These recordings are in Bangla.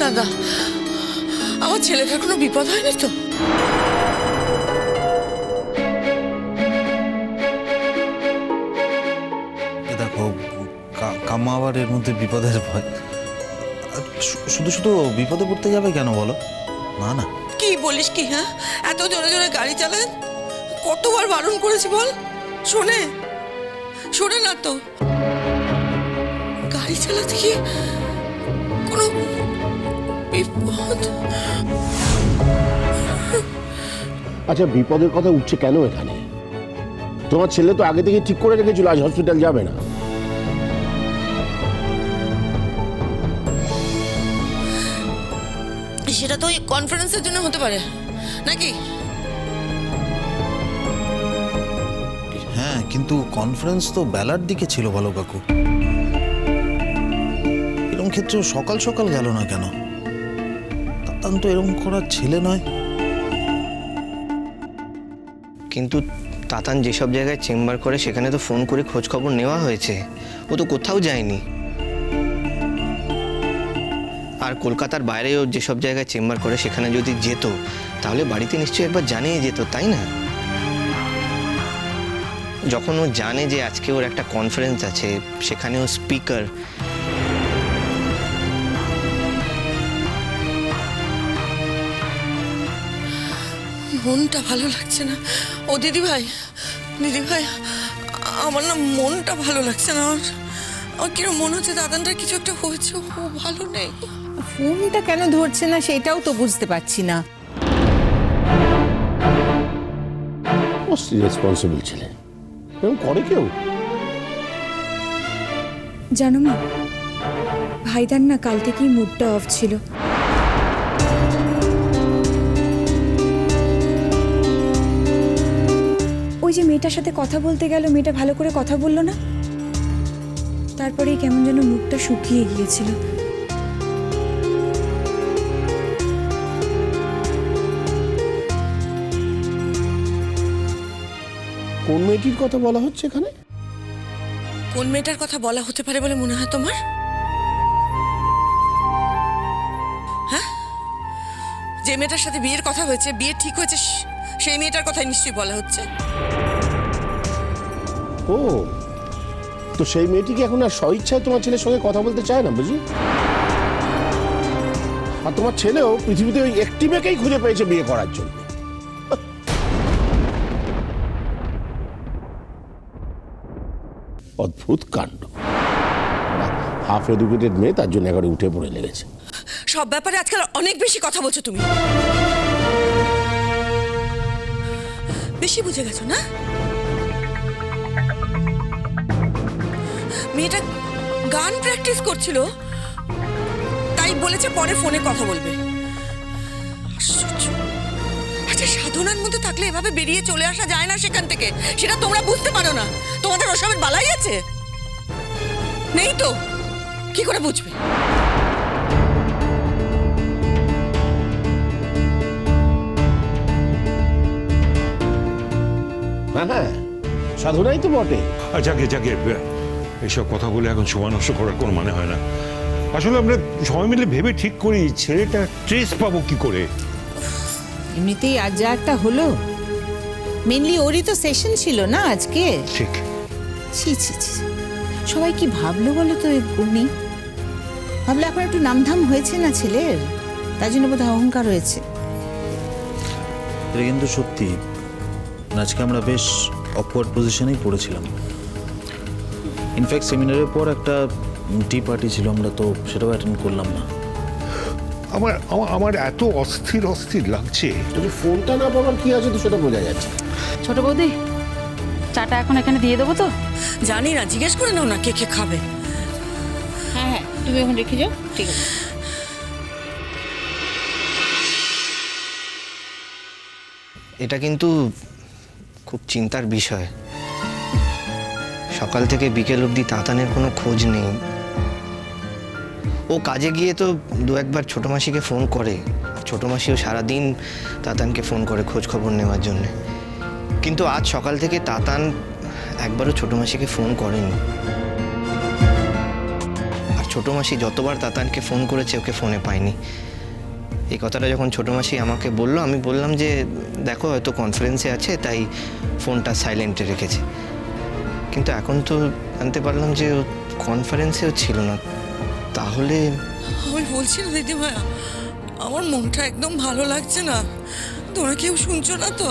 দাদা। আমার ছেলেটার কোনো বিপদ হয়নি তো? দেখো কাম্মা আবার এর মধ্যে বিপদের ভয়। শুধু শুধু বিপদে পড়তে যাবে কেন বলো? না না। কি বলিস কি হ্যাঁ? এত জোরে জোরে গাড়ি চালান কতবার বারণ করেছি বল? শোনে শোনে না তো। গাড়ি চালাতে কি কোনো বিপদ? আচ্ছা বিপদের কথা উঠছে কেন এখানে? তোমার ছেলে তো আগে থেকে ঠিক করে রেখেছিল আজ হসপিটাল যাবে না। সেটা তো ওই কনফারেন্সের জন্য হতে পারে নাকি? হ্যাঁ কিন্তু কনফারেন্স তো বেলার দিকে ছিল ভালো কাকু। এরকম ক্ষেত্রে সকাল সকাল গেল না কেন? তাতান তো এরকম করার ছেলে নয়। কিন্তু তাতান যেসব জায়গায় চেম্বার করে, সেখানে তো ফোন করে খোঁজ খবর নেওয়া হয়েছে। ও তো কোথাও যায়নি। আর কলকাতার বাইরেও যেসব জায়গায় চেম্বার করে, সেখানে যদি যেত, তাহলে বাড়িতে নিশ্চয়ই একবার জানিয়ে যেত, তাই না? যখন ও জানে যে আজকে ওর একটা কনফারেন্স আছে, সেখানে ও স্পিকার মনটা ভালো লাগছে না। ও দিদি ভাই দিদি ভাই আমার না মনটা ভালো লাগছে না। আমার আমার কিরম মনে হচ্ছে দাদানটার কিছু একটা হয়েছে ও ভালো নেই। ফোনটা কেন ধরছে না সেটাও তো বুঝতে পারছি না। মোস্ট রেসপন্সিবল ছেলে। এরকম করে কেউ? জানো মা ভাইদার না কাল থেকেই মুডটা অফ ছিল? ওই যে মেয়েটার সাথে কথা বলতে গেল মেয়েটা ভালো করে কথা বলল না? তারপরেই কেমন যেন মুখটা শুকিয়ে গিয়েছিল। কোন মেয়েটির কথা বলা হচ্ছে এখানে? কোন মেয়েটার কথা বলা হতে পারে বলে মনে হয় তোমার? হ্যাঁ? যে মেয়েটার সাথে বিয়ের কথা হয়েছে বিয়ে ঠিক হয়েছে সেই মেয়েটার কথাই নিশ্চয়ই বলা হচ্ছে। ও। তো সেই মেয়েটি কি এখন আর স্বইচ্ছায় তোমার ছেলের সঙ্গে কথা বলতে চায় না বুঝি আর তোমার ছেলেও পৃথিবীতে ওই একটি মেয়েকেই খুঁজে পেয়েছে বিয়ে করার জন্য। অদ্ভুত কাণ্ড। হাফ এডুকেটেড মেয়ে তার জন্য একেবারে উঠে পড়ে লেগেছে। সব ব্যাপারে আজকাল অনেক বেশি কথা বলছো তুমি। বেশি বুঝে গেছো না? মেয়েটা গান প্র্যাকটিস করছিল তাই বলেছে পরে ফোনে কথা বলবে। আচ্ছা সাধনার মধ্যে থাকলে এভাবে বেরিয়ে চলে আসা যায় না সেখান থেকে। সেটা তোমরা বুঝতে পারো না। তোমাদের ওসবের বালাই আছে? নেই তো। কি করে বুঝবে? হ্যাঁ হ্যাঁ সাধনাই তো বটে। আর যাকে এসব কথা বলে এখন সময় নষ্ট করার কোনো মানে হয় না। আসলে আমরা সবাই মিলে ভেবে ঠিক করি ছেলেটা ট্রেস পাবো কি করে? এমনিতেই আজ যা একটা হলো। মেনলি ওরই তো সেশন ছিল না আজকে? ঠিক। ছি ছি ছি সবাই কি ভাবলো বলো তো এক্ষুনি ভাবলে এখন একটু নামধাম হয়েছে না ছেলের? তাই জন্য বোধহয় অহংকার হয়েছে। এটা কিন্তু সত্যি। আজকে আমরা বেশ অকওয়ার্ড পজিশনেই পড়েছিলাম। ইনফ্যাক্ট সেমিনারের পর একটা টি পার্টি ছিল আমরা তো সেটাও অ্যাটেন্ড করলাম না। আমার আমার এত অস্থির অস্থির লাগছে। যদি ফোনটা না পাবার কি আছে তো সেটা বোঝা যাচ্ছে। ছোট বৌদি চাটা এখন এখানে দিয়ে দেবো তো? জানি না জিজ্ঞেস করে নাও না কে কে খাবে। হ্যাঁ হ্যাঁ তুমি এখন রেখে যাও ঠিক আছে। এটা কিন্তু খুব চিন্তার বিষয়। সকাল থেকে বিকেল অবধি তাতানের কোনো খোঁজ নেই। ও কাজে গিয়ে তো দু একবার ছোটো মাসিকে ফোন করে। ছোটো মাসিও সারাদিন তাতানকে ফোন করে খোঁজ খবর নেওয়ার জন্য। কিন্তু আজ সকাল থেকে তাতান একবারও ছোটো মাসিকে ফোন করেনি। আর ছোটো মাসি যতবার তাতানকে ফোন করেছে, ওকে ফোনে পায়নি। এই কথাটা যখন ছোটো মাসি আমাকে বলল, আমি বললাম যে, দেখো, হয়তো কনফারেন্সে আছে, তাই ফোনটা সাইলেন্টে রেখেছে। কিন্তু এখন তো জানতে পারলাম যে কনফারেন্সেও ছিল না। তাহলে আমি বলছি না দিদিমা আমার মনটা একদম ভালো লাগছে না। তোমরা কেউ শুনছো না তো?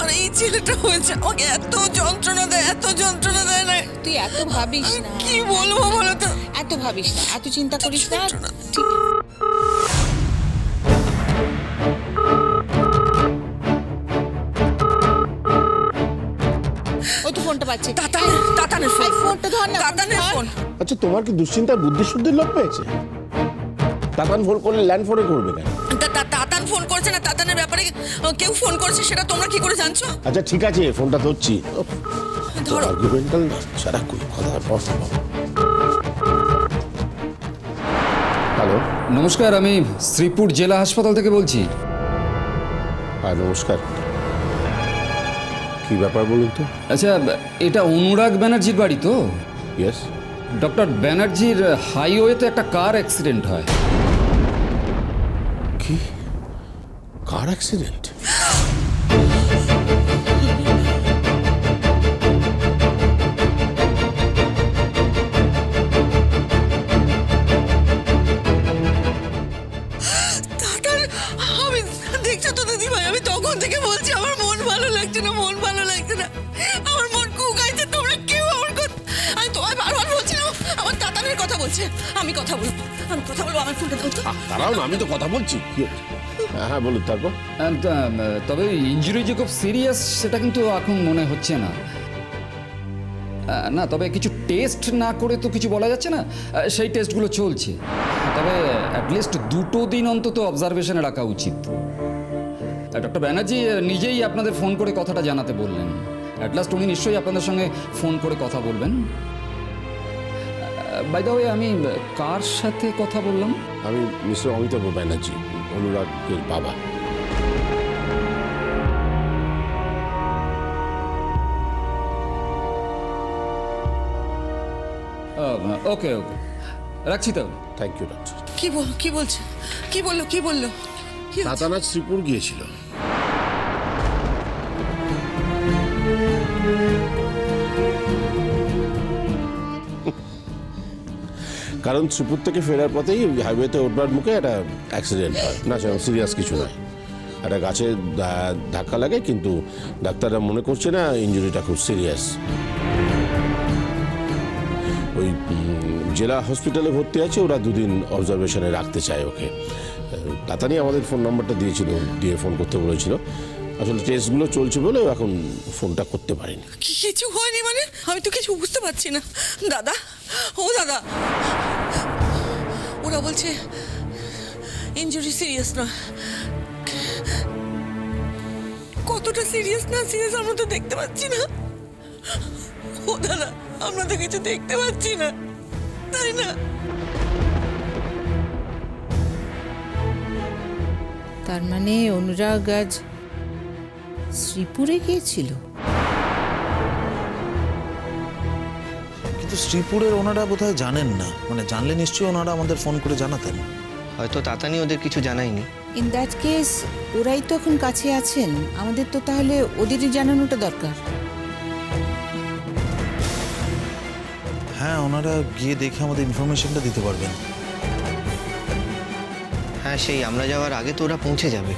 আর এই ছেলেটা হয়েছে আমাকে এত যন্ত্রণা দেয় এত যন্ত্রণা দেয় না। তুই এত ভাবিস না। কি বলব বলো তো? এত ভাবিস না এত চিন্তা করিস না। ঠিক। ও তো ফোনটা পাচ্ছে তাতানের তাতানের ফোন। ফোনটা ধর না, তাতানের। ফোন। আচ্ছা তোমার কি দুশ্চিন্তার বুদ্ধি শুদ্ধির লোক পেয়েছে? তাতান ফোন করলে ল্যান্ড ফোনে করবে কেন? তাতান ফোন করছে না তাতানের ব্যাপারে কেউ ফোন করছে সেটা তোমরা কি করে জানছো? আচ্ছা ঠিক আছে ফোনটা ধরছি। ধরো। আর্গুমেন্টাল সারা কোন কথা হ্যালো। নমস্কার আমি শ্রীপুর জেলা হাসপাতাল থেকে বলছি। হ্যাঁ নমস্কার। কি ব্যাপার বলুন তো? আচ্ছা এটা অনুরাগ ব্যানার্জির বাড়ি তো? ইয়েস ডক্টর ব্যানার্জির হাইওয়েতে একটা কার অ্যাক্সিডেন্ট হয়। কি? Car accident? বলছে আমি কথা বলব। আমি কথা বলব আমার ফোনটা দাও তো। দাঁড়াও না আমি তো কথা বলছি। হ্যাঁ হ্যাঁ বলুন তারপর? তবে ইঞ্জুরি যে খুব সিরিয়াস সেটা কিন্তু এখন মনে হচ্ছে না। না তবে কিছু টেস্ট না করে তো কিছু বলা যাচ্ছে না। সেই টেস্টগুলো চলছে। তবে অ্যাটলিস্ট দুটো দিন অন্তত অবজারভেশনে রাখা উচিত। ডক্টর ব্যানার্জি নিজেই আপনাদের ফোন করে কথাটা জানাতে বললেন। অ্যাট লাস্ট উনি নিশ্চয়ই আপনাদের সঙ্গে ফোন করে কথা বলবেন। বাই দ্য ওয়ে আমি কার সাথে কথা বললাম? আমি মিস্টার অমিতাভ ব্যানার্জি অনুরাগের বাবা। ওকে ওকে। রাখছি তাহলে। থ্যাংক ইউ ডক্টর কি বল কি বলছে? কি বলল কি বলল? তাতানাথ শ্রীপুর গিয়েছিল। কারণ শ্রীপুর থেকে ফেরার পথেই হাইওয়েতে ওঠবার মুখে একটা অ্যাক্সিডেন্ট হয়। না সিরিয়াস কিছু নয়। একটা গাছে ধাক্কা লাগে, কিন্তু ডাক্তাররা মনে করছে না ইঞ্জুরিটা খুব সিরিয়াস ওই জেলা হসপিটালে ভর্তি আছে, ওরা দুদিন অবজারভেশনে রাখতে চায় ওকে। তাতানি আমাদের ফোন নাম্বারটা দিয়েছিল, দিয়ে ফোন করতে বলেছিল। আসলে টেস্টগুলো চলছে বলে এখন ফোনটা করতে পারিনি। কিছু হয়নি মানে? আমি তো কিছু বুঝতে পারছি না। দাদা, ও দাদা বলছে ইঞ্জুরি সিরিয়াস না। কতটা সিরিয়াস না সিরিয়াস আমরা তো দেখতে পাচ্ছি না। ও দাদা আমরা তো কিছু দেখতে পাচ্ছি না। তাই না? তার মানে অনুরাগ আজ শ্রীপুরে গিয়েছিল? কিন্তু শ্রীপুরের ওনারা বোধহয় জানেন না। মানে জানলে নিশ্চয়ই ওনারা আমাদের ফোন করে জানাতেন। হয়তো তাতানি ওদের কিছু জানায়নি। ইন দ্যাট কেস ওরাই তো এখন কাছে আছেন। আমাদের তো তাহলে ওদেরই জানানোটা দরকার। হ্যাঁ ওনারা গিয়ে দেখে আমাদের ইনফরমেশনটা দিতে পারবেন। হ্যাঁ সেই আমরা যাওয়ার আগে তো ওরা পৌঁছে যাবে।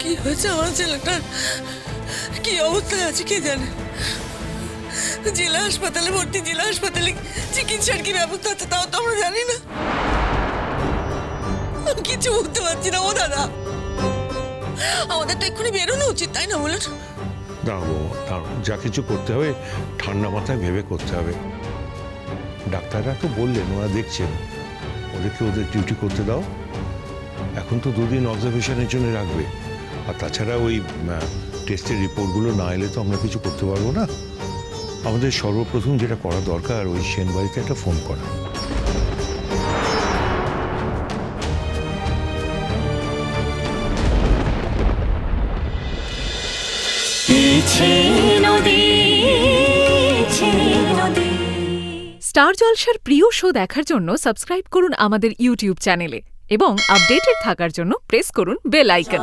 কি হয়েছে আমার ছেলেটার? কি অবস্থায় আছে কে জানে? জেলা হাসপাতালে, ভর্তি জেলা হাসপাতালে চিকিৎসার কি ব্যবস্থা আছে তাও তো আমরা জানি না। কিছু বুঝতে পারছি না, ও দাদা। আমাদের তো এক্ষুনি বেরোনো উচিত, তাই না, বলুন? দাঁড়াবো দাঁড়াবো যা কিছু করতে হবে, ঠান্ডা মাথায় ভেবে করতে হবে। ডাক্তাররা তো বললেন, ওরা দেখছেন। ওদেরকে ওদের ডিউটি করতে দাও। এখন তো দুদিন অবজারভেশনের জন্য রাখবে। আর তাছাড়া ওই টেস্টের রিপোর্টগুলো না এলে তো আমরা কিছু করতে পারব না। আমাদের সর্বপ্রথম যেটা করা দরকার ওই সেনবাড়িতে একটা ফোন করা। স্টার জলসার প্রিয় শো দেখার জন্য সাবস্ক্রাইব করুন আমাদের ইউটিউব চ্যানেলে এবং আপডেটেড থাকার জন্য প্রেস করুন বেল আইকন।